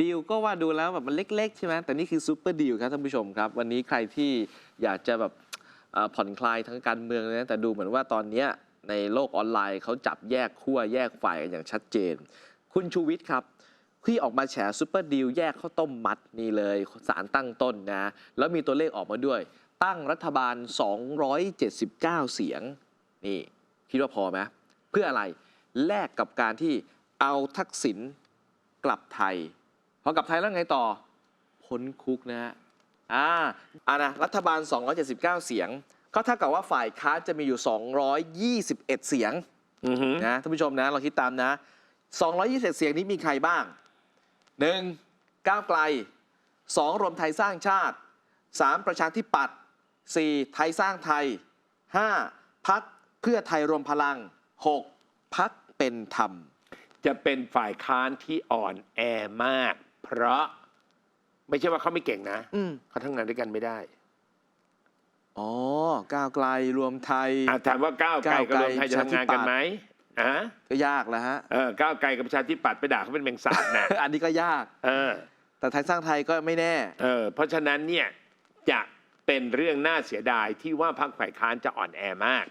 ดีลก็ว่าดูแล้วแบบมันเล็ก ๆ ใช่ไหมแต่นี่คือซูเปอร์ดีลครับท่านผู้ชมครับ วันนี้ใครที่อยากจะแบบผ่อนคลายทั้งการเมืองเลยนะแต่ดูเหมือนว่าตอนนี้ในโลกออนไลน์เขาจับแยกขั้วแยกฝ่ายกันอย่างชัดเจน คุณชูวิทย์ครับที่ออกมาแฉซูเปอร์ดีลแยกข้าวต้มมัดนี่เลยสารตั้งต้นนะ แล้วมีตัวเลขออกมาด้วย ตั้งรัฐบาล 279 เสียง นี่ คิดว่าพอไหมเพื่ออะไรแลกกับการที่เอาทักษิณกลับไทย พอกลับไทยแล้วไงต่อพ้นคุกนะฮะอ่าอ่านะรัฐบาล 279 เสียง ก็เท่ากับว่าฝ่ายค้านจะมีอยู่ 221 เสียงอือหือนะท่านผู้ชมนะเราคิดตามนะ 221 เสียงนี้มีใครบ้าง 1. ก้าวไกล 2. รวมไทยสร้างชาติ 3. ประชาธิปัตย์ 4. ไทยสร้างไทย 5. พักเพื่อไทยรวมพลัง 6. พักเป็นธรรม จะเป็นฝ่ายค้านที่อ่อนแอมาก เพราะ ไม่ใช่ว่าเขาไม่เก่งนะอืม เขาทำงานด้วยกันไม่ได้อ๋อ ก้าวไกลรวมไทย อะถามว่าก้าวไกลกับรวมไทยจะทำงานกันไหมอะก็ยากแล้วฮะ เออก้าวไกลกับประชาธิปัตย์ไปด่าเขาเป็นแมงสาบนะ อันนี้ก็ยาก เออ แต่ไทยสร้างไทยก็ไม่แน่ เออเพราะฉะนั้นเนี่ยจะเป็นเรื่องน่าเสียดายที่ว่าพรรคฝ่ายค้านจะอ่อนแอมาก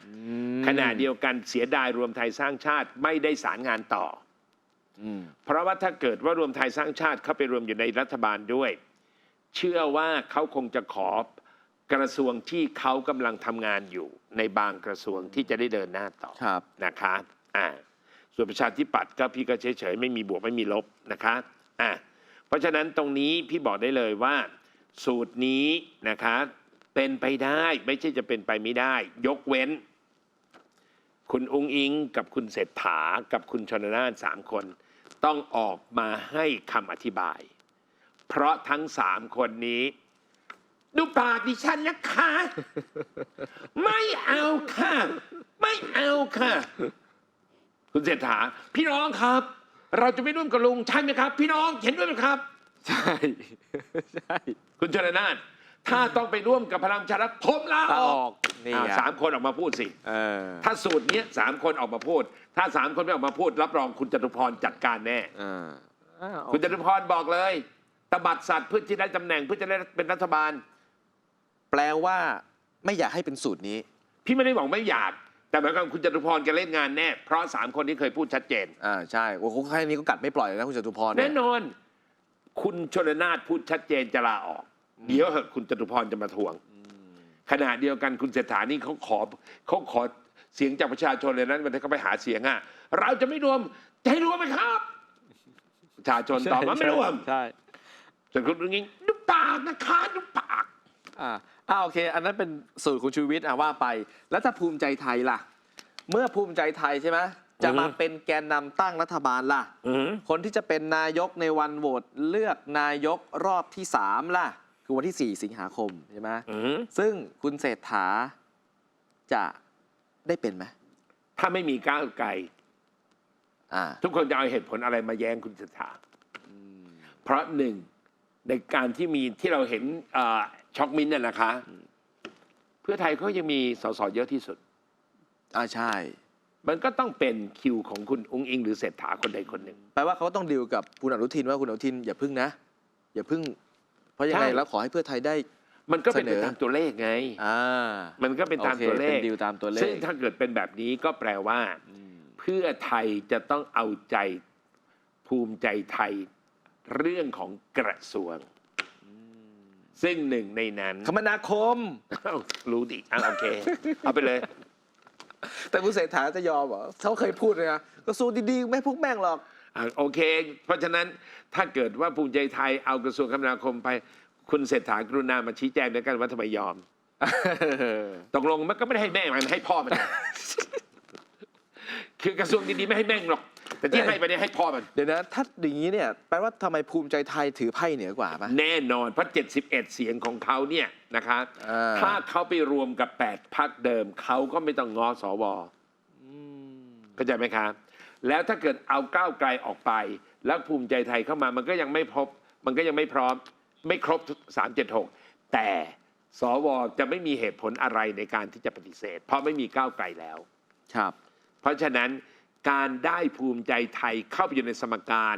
ขณะเดียวกันเสียดายรวมไทยสร้างชาติไม่ได้สารงานต่ออืม เพราะว่าถ้าเกิดว่ารวมไทยสร้างชาติเข้าไปรวมอยู่ในรัฐบาลด้วย เชื่อว่าเขาคงจะขอกระทรวงที่เขากำลังทำงานอยู่ในบางกระทรวงที่จะได้เดินหน้าต่อครับนะคะอ่าส่วนประชาธิปัตย์ก็พี่ก็เฉยๆไม่มีบวกไม่มีลบนะคะอ่าเพราะฉะนั้นตรงนี้พี่บอกได้เลยว่า สูตรนี้นะคะเป็นไปได้ไม่ใช่จะเป็นไปไม่ได้ ยกเว้น คุณองค์อิง กับคุณเศรษฐา กับคุณชนน่านสามคน ต้องออกมาให้คำอธิบาย เพราะทั้งสามคนนี้ ดูปากดิฉันนะคะ ไม่เอาค่ะ ไม่เอาค่ะ คุณเศรษฐา พี่น้องครับ เราจะไม่ร่วมกับลุงใช่ไหมครับ พี่น้องเห็นด้วยไหมครับ ใช่ ใช่ คุณชนน่าน ถ้าต้องไปร่วมกับพลังประชารัฐผมลาตาออออกกนี่อ่าไงสามคนออกมาพูดสิ เออถ้าสูตรเนี้ยสามคนออกมาพูด ถ้าสามคนไม่ออกมาพูด รับรองคุณจตุพรจัดการแน่อ่าอ่าคุณจตุพรบอกเลยตบัดสัตว์เพื่อที่ได้ตำแหน่งเพื่อจะได้เป็นรัฐบาล แปลว่าไม่อยากให้เป็นสูตรนี้ พี่ไม่ได้บอกไม่อยาก แต่หมายความว่าคุณจตุพรจะเล่นงานแน่ เพราะสามคนนี้เคยพูดชัดเจน อ่าใช่โอ้โหแค่นี้ก็กัดไม่ปล่อยเลยนะคุณจตุพรแน่เนี่ยนอน คุณชนนาทพูดชัดเจนจะลาออก เดี๋ยวเหอะคุณจตุพรจะมาทวง ขณะเดียวกันคุณเศรษฐานี่เขาขอเขาขอเสียงจากประชาชนเลยนั้นวันที่เขาไปหาเสียงอะเราจะไม่รวมจะให้รวมไหมครับ ประชาชนตอบว่าไม่รวมใช่ส่วนคุณลุงยิงดูปากนะคะดูปากอ่าอ่าโอเค อันนั้นเป็นสูตรคุณชูวิทย์อะว่าไป แล้วถ้าภูมิใจไทยล่ะ เมื่อภูมิใจไทยใช่ไหมจะมาอือฮึเป็นแกนนำตั้งรัฐบาลล่ะอืมคนที่จะเป็นนายกในวันโหวตเลือกนายกรอบที่3ล่ะ คือวันที่ 4 สิงหาคมใช่ไหมอืมซึ่งคุณเศรษฐาจะได้เป็นไหมถ้าไม่มีก้าวไกล อ่าทุกคนจะเอาเหตุผลอะไรมาแย้งคุณเศรษฐาเพราะหนึ่งในการที่มีที่เราเห็นเอ่อช็อกมินท์น่ะนะคะ เพื่อไทยเขายังมีสสเยอะที่สุด อ่าใช่ มันก็ต้องเป็นคิวของคุณองค์อิง หรือเศรษฐาคนใดคนหนึ่ง แปลว่าเขาต้องดีลกับคุณอนุทินว่าคุณอนุทินอย่าพึ่งนะ อย่าพึ่ง เพราะยังไงใช่ แล้วขอให้เพื่อไทยได้ มันก็เป็นไปเสนอ ตามตัวเลขไง อ่ามันก็เป็นตามโอเคตัวเลเป็ขนดีลตามตัวเลขซึ่งถ้าเกิดเป็นแบบนี้ก็แปลว่าเพื่อไทยจะต้องเอาใจภูมิใจไทยเรื่องของกระทรวง ซึ่งหนึ่งในนั้นคมนาคม เอ้ารู้ดิอะโอเค เอาไปเลย แต่คุณเศรษฐาจะยอมเหรอเขาเคยพูดเลยนะกระทรวงดีๆ ไม่พวกแม่งหรอกอะ โอเค เพราะฉะนั้นถ้าเกิดว่าภูมิใจไทยเอากระทรวงคมนาคมไป คุณเศรษฐากรุณามาชี้แจงด้วยกันว่าทำไมยอม ตกลงมันก็ไม่ได้ให้แม่มันให้พ่อมันนะคือกระทรวงดีๆไม่ให้แม่งหรอก แต่ที่ให้ไปเนี่ยให้พ่อมัน เดี๋ยวนะ ถ้าอย่างนี้เนี่ยแปลว่าทำไมภูมิใจไทยถือไพ่เหนือกว่าปะแน่นอนเพราะ 71 เสียงของเขาเนี่ยนะคะอ่าถ้าเขาไปรวมกับ 8พักเดิมเขาก็ไม่ต้องง้อสวเข้าใจไหมครับ แล้วถ้าเกิดเอาก้าวไกลออกไป แล้วภูมิใจไทยเข้ามามันก็ยังไม่พบ มันก็ยังไม่พร้อม ไม่ครบ 376 แต่สวจะไม่มีเหตุผลอะไรในการที่จะปฏิเสธ เพราะไม่มีก้าวไกลแล้ว ครับ เพราะฉะนั้นการได้ภูมิใจไทยเข้าไปอยู่ในสมการ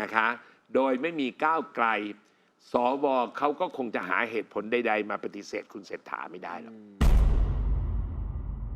นะคะ โดยไม่มีก้าวไกล สวเขาก็คงจะหาเหตุผลใดๆมาปฏิเสธคุณเศรษฐาไม่ได้หรอก